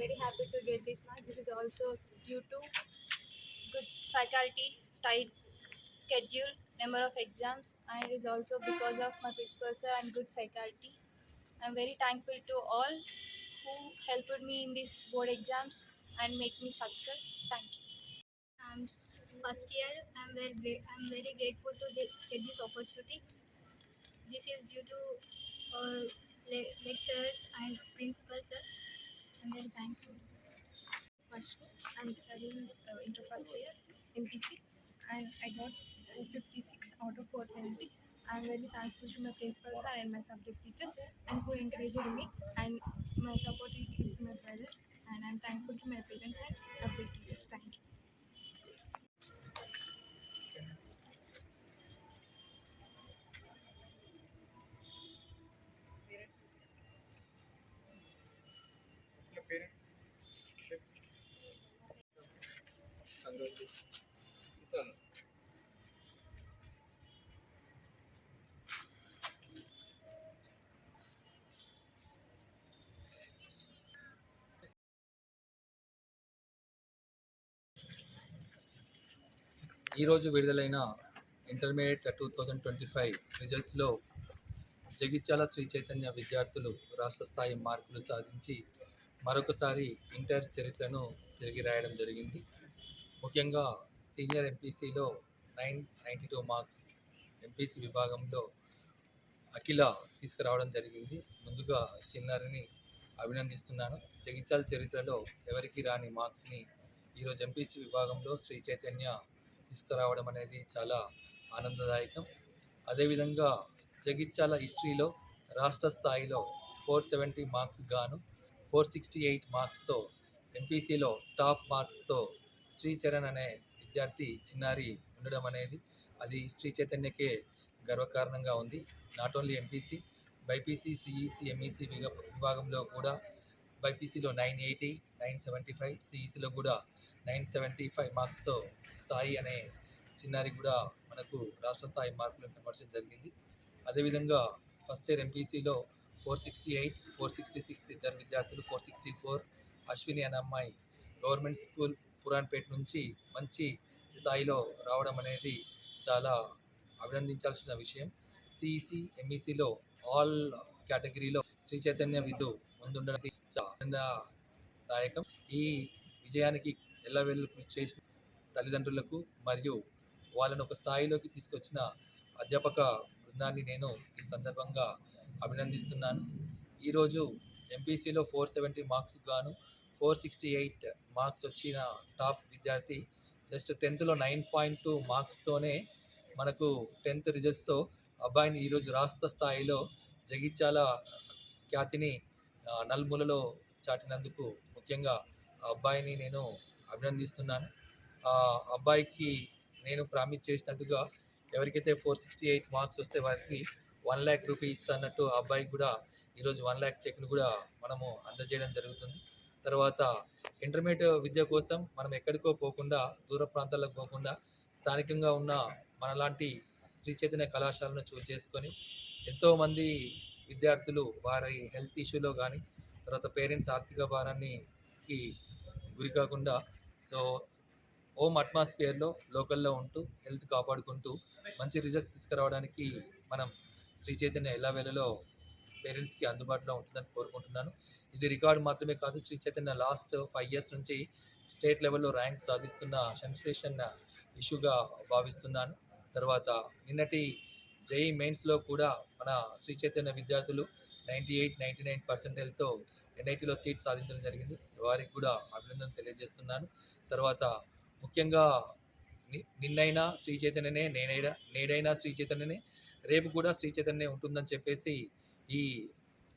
very happy to get this mark. This is also due to good faculty, tight schedule, number of exams, and it is also because of my principal sir and good faculty. I'm very thankful to all who helped me in these board exams and make me success. Thank you. Um, first year, I'm very great. I'm very grateful to get, get this opportunity. This is due to our le lecturers and principal sir. I'm very thankful. I'm studying uh, into first year MPC and I got 456 out of 470. I'm very thankful to my principal sir and my subject teacher and who encouraged me and my support is my brother and I'm thankful to my parents and subject teachers. Thank you. ఈరోజు విడుదలైన intermediate two thousand twenty five రిజల్ట్స్లో Jagtial Sri Chaitanya విద్యార్థులు రాష్ట్ర స్థాయి మార్కులు సాధించి మరొకసారి inter చరిత్రను తిరిగి రాయడం జరిగింది. ముఖ్యంగా senior ఎంపీసీలో nine ninety two marks MPC విభాగంలో అఖిల తీసుకురావడం జరిగింది. ముందుగా చిన్నారిని అభినందిస్తున్నాను. జగిత్యాల చరిత్రలో ఎవరికి రాని మార్క్స్ని ఈరోజు ఎంపీసీ విభాగంలో శ్రీ చైతన్య తీసుకురావడం అనేది చాలా ఆనందదాయకం. అదేవిధంగా జగిత్యాల హిస్టరీలో రాష్ట్ర స్థాయిలో ఫోర్ సెవెంటీ మార్క్స్ గాను ఫోర్ సిక్స్టీ ఎయిట్ మార్క్స్తో ఎంపీసీలో టాప్ మార్క్స్తో శ్రీచరణ్ అనే విద్యార్థి చిన్నారి ఉండడం అనేది అది శ్రీ చైతన్యకే గర్వకారణంగా ఉంది. Not only MPC BiPC CEC MEC విభాగంలో కూడా బైపీసీలో nine eighty nine seventy five సిఈసిలో కూడా నైన్ సెవెంటీ ఫైవ్ మార్క్స్తో స్థాయి అనే చిన్నారి కూడా మనకు రాష్ట్ర స్థాయి మార్కులు కనబరచడం జరిగింది. అదేవిధంగా first year ఎంపీసీలో four sixty eight four sixty six ఇద్దరు విద్యార్థులు ఫోర్ సిక్స్టీ ఫోర్ అశ్విని అనే అమ్మాయి గవర్నమెంట్ స్కూల్ పురాణపేట నుంచి మంచి స్థాయిలో రావడం అనేది చాలా అభినందించాల్సిన విషయం. సిఈసి ఎంఈసిలో ఆల్ కేటగిరీలో శ్రీ చైతన్య విధు ముందుండడం చాలా ఆనందదాయకం. ఈ విజయానికి ఎల్లవెల్లు కృషి చేసిన తల్లిదండ్రులకు మరియు వాళ్ళను ఒక స్థాయిలోకి తీసుకొచ్చిన అధ్యాపక బృందాన్ని నేను ఈ సందర్భంగా అభినందిస్తున్నాను. ఈరోజు ఎంపీసీలో ఫోర్ సెవెంటీ మార్క్స్ గాను ఫోర్ సిక్స్టీ ఎయిట్ మార్క్స్ వచ్చిన టాప్ విద్యార్థి. జస్ట్ టెన్త్లో నైన్ పాయింట్ టూ మార్క్స్తోనే మనకు టెన్త్ రిజల్ట్స్తో అబ్బాయిని ఈరోజు రాష్ట్ర స్థాయిలో జగిత్యాల ఖ్యాతిని ఆ, నలుమూలలో చాటినందుకు ముఖ్యంగా ఆ అబ్బాయిని నేను అభినందిస్తున్నాను. ఆ అబ్బాయికి నేను ప్రామిస్ చేసినట్టుగా ఎవరికైతే ఫోర్ సిక్స్టీ ఎయిట్ మార్క్స్ వస్తే వారికి వన్ ల్యాక్ రూపీ ఇస్తానట్టు ఆ అబ్బాయికి కూడా ఈరోజు వన్ ల్యాక్ చెక్ను కూడా మనము అందజేయడం జరుగుతుంది. తర్వాత ఇంటర్మీడియట్ విద్య కోసం మనం ఎక్కడికో పోకుండా దూర ప్రాంతాలకు పోకుండా స్థానికంగా ఉన్న మనలాంటి శ్రీ చైతన్య కళాశాలను చూస్ చేసుకొని ఎంతోమంది విద్యార్థులు వారి హెల్త్ ఇష్యూలో కానీ తర్వాత పేరెంట్స్ ఆర్థిక భారానికి గురి కాకుండా సో హోమ్ అట్మాస్ఫియర్లో లోకల్లో ఉంటూ హెల్త్ కాపాడుకుంటూ మంచి రిజల్ట్స్ తీసుకురావడానికి మనం శ్రీ చైతన్య ఎల్లవేళలో పేరెంట్స్కి అందుబాటులో ఉంటుందని కోరుకుంటున్నాను. ఇది రికార్డు మాత్రమే కాదు Shri Chaitanya last five years నుంచి స్టేట్ లెవెల్లో ర్యాంక్ సాధిస్తున్న సెన్సేషన్ ఇష్యూగా భావిస్తున్నాను. తర్వాత నిన్నటి జేఈ మెయిన్స్లో కూడా మన శ్రీ చైతన్య విద్యార్థులు నైంటీ ఎయిట్ నైంటీ నైన్ పర్సెంటేజ్తో ఎన్ఐటీలో సీట్ సాధించడం జరిగింది. వారికి కూడా అభినందన తెలియజేస్తున్నాను. తర్వాత ముఖ్యంగా ని- నిన్నైనా శ్రీ చైతన్యనే నేనైనా నేడైనా శ్రీ చైతన్యనే రేపు కూడా శ్రీ చైతన్యనే ఉంటుందని చెప్పేసి ఈ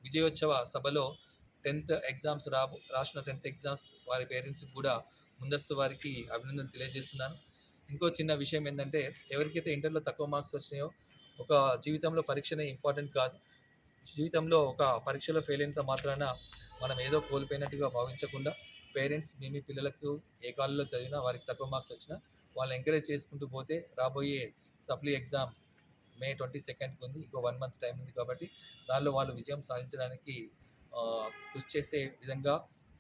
విజయోత్సవ సభలో టెన్త్ ఎగ్జామ్స్ రా రాసిన టెన్త్ ఎగ్జామ్స్ వారి పేరెంట్స్కి కూడా ముందస్తు వారికి అభినందన తెలియజేస్తున్నాను. ఇంకో చిన్న విషయం ఏంటంటే ఎవరికైతే ఇంటర్లో తక్కువ మార్క్స్ వచ్చినాయో ఒక జీవితంలో పరీక్షనే ఇంపార్టెంట్ కాదు. జీవితంలో ఒక పరీక్షలో ఫెయిల్ అయినంత మాత్రాన మనం ఏదో కోల్పోయినట్టుగా భావించకుండా పేరెంట్స్ మేము పిల్లలకు ఏ కాలంలో చదివినా వారికి తక్కువ మార్క్స్ వచ్చినా వాళ్ళు ఎంకరేజ్ చేసుకుంటూ పోతే రాబోయే సప్లీ ఎగ్జామ్స్ మే ట్వంటీ సెకండ్కి ఉంది. ఇంకో వన్ మంత్ టైం ఉంది కాబట్టి దానిలో వాళ్ళు విజయం సాధించడానికి కృషి చేసే విధంగా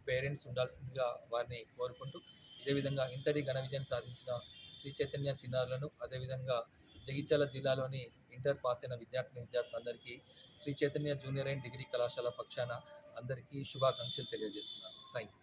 పేరెంట్స్ ఉండాల్సిందిగా వారిని కోరుకుంటూ ఇదే విధంగా ఇంతటి ఘన విజయం సాధించిన శ్రీ చైతన్య చిన్నారులను అదేవిధంగా జగిత్యాల జిల్లాలోని ఇంటర్ పాస్ అయిన విద్యార్థిని విద్యార్థులందరికీ Shri Chaitanya junior and degree కళాశాల పక్షాన అందరికీ శుభాకాంక్షలు తెలియజేస్తున్నాను. Thank you